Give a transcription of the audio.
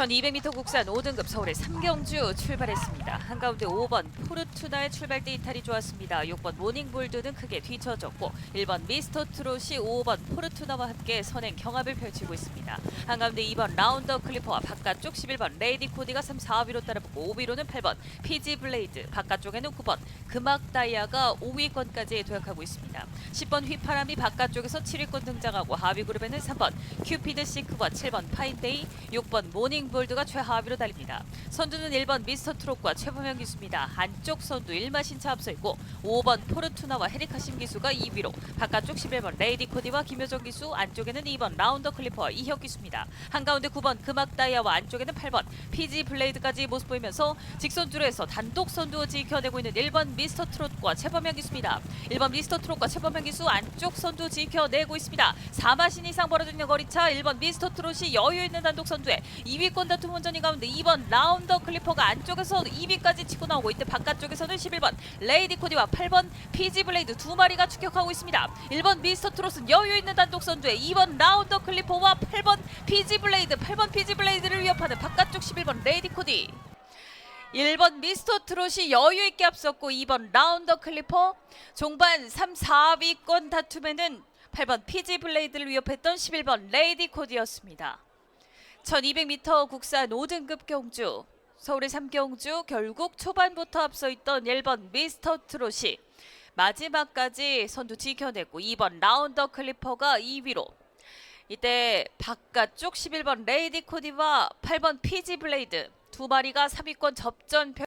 1200m 국산 5등급 서울의 삼경주 출발했습니다. 한가운데 5번 포르투나의 출발대 이탈이 좋았습니다. 6번 모닝볼드는 크게 뒤쳐졌고 1번 미스터 트롯이 5번 포르투나와 함께 선행 경합을 펼치고 있습니다. 한가운데 2번 라운더 클리퍼와 바깥쪽 11번 레이디 코디가 3, 4위로 따라붙고 5위로는 8번 피지 블레이드 바깥쪽에는 9번 금악 다이아가 5위권까지 도약하고 있습니다. 10번 휘파람이 바깥쪽에서 7위권 등장하고 하위 그룹에는 3번 큐피드 시크와 7번 파인데이 6번 모닝 볼드가 최하위로 달립니다. 선두는 1번 미스터 트롯과 최범현 기수입니다. 안쪽 선두 1마 신차 앞서 있고 5번 포르투나와 헤리카심 기수가 2위로 바깥쪽 11번 레이디 코디와 김효정 기수 안쪽에는 2번 라운더 클리퍼와 이혁 기수입니다. 한가운데 9번 금악 다이아와 안쪽에는 8번 피지 블레이드까지 모습 보이면서 직선주로에서 단독 선두 지켜내고 있는 1번 미스터 트롯과 최범현 기수입니다. 1번 미스터 트롯과 최범현 기수 안쪽 선두 지켜내고 있습니다. 4마신 이상 벌어지는 거리차 1번 미스터 트롯이 여유 있는 단독 선두에 2위권 다툼 원전이 가운데 2번 라운더 클리퍼가 안쪽에서 2위까지 치고 나오고 있대 바깥쪽에서는 11번 레이디 코디와 8번 피지 블레이드 두 마리가 추격하고 있습니다. 1번 미스터 트롯은 여유 있는 단독 선두에 2번 라운더 클리퍼와 8번 피지 블레이드 8번 피지 블레이드를 위협하는 바깥쪽 11번 레이디 코디 1번 미스터 트롯이 여유 있게 앞섰고 2번 라운더 클리퍼 종반 3, 4위권 다툼에는 8번 피지 블레이드를 위협했던 11번 레이디 코디였습니다. 1200m 국산 5등급 경주. 서울의 3경주 결국 초반부터 앞서 있던 1번 미스터 트롯이 마지막까지 선두 지켜냈고 2번 라운더 클리퍼가 2위로. 이때 바깥쪽 11번 레이디 코디와 8번 피지 블레이드 두 마리가 3위권 접전